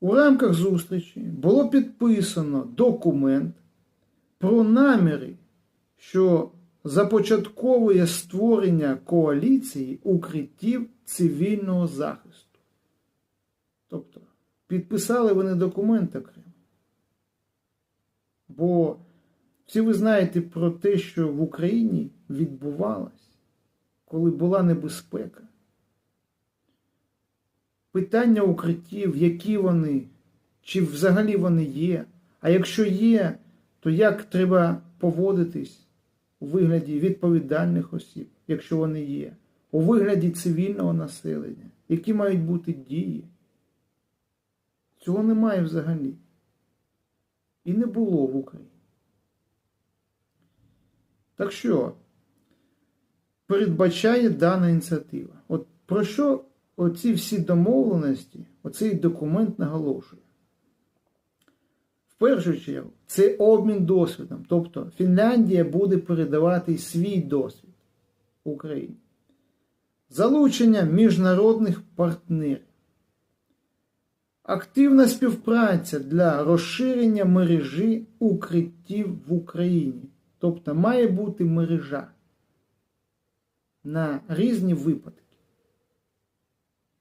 у рамках зустрічі було підписано документ про наміри, що започатковує створення коаліції укриттів цивільного захисту. Тобто підписали вони документ окремо. Бо всі ви знаєте про те, що в Україні відбувалось, коли була небезпека. Питання укриттів, які вони, чи взагалі вони є. А якщо є, то як треба поводитись у вигляді відповідальних осіб, якщо вони є, у вигляді цивільного населення, які мають бути дії? Цього немає взагалі. І не було в Україні. Так що передбачає дана ініціатива? От про що оці всі домовленості, оцей документ наголошує? В першу чергу, це обмін досвідом. Тобто Фінляндія буде передавати свій досвід Україні. Залучення міжнародних партнерів. Активна співпраця для розширення мережі укриттів в Україні. Тобто має бути мережа на різні випадки.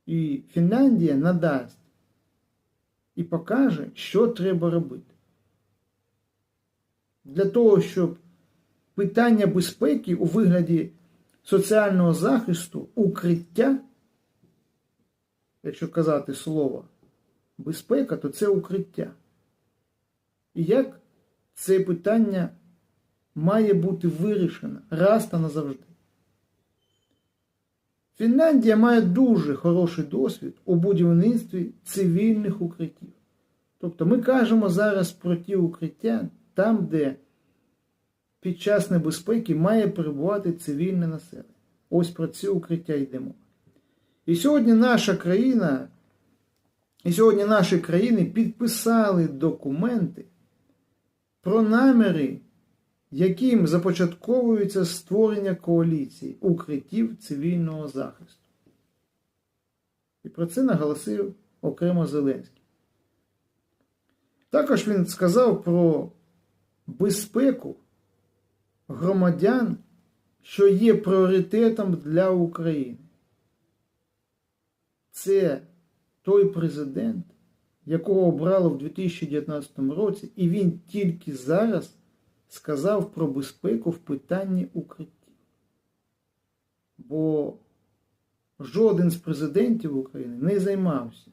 І Фінляндія надасть і покаже, що треба робити. Для того, щоб питання безпеки у вигляді соціального захисту, укриття, якщо казати слово безпека, то це укриття. І як це питання має бути вирішено раз та назавжди? Фінляндія має дуже хороший досвід у будівництві цивільних укриттів. Тобто ми кажемо зараз про ті укриття там, де під час небезпеки має перебувати цивільне населення. Ось про ці укриття йдемо. І сьогодні наша країна, і сьогодні наші країни підписали документи про наміри, яким започатковується створення коаліції укриттів цивільного захисту. І про це наголосив окремо Зеленський. Також він сказав про безпеку громадян, що є пріоритетом для України. Це той президент, якого обрали в 2019 році, і він тільки зараз сказав про безпеку в питанні укриттів. Бо жоден з президентів України не займався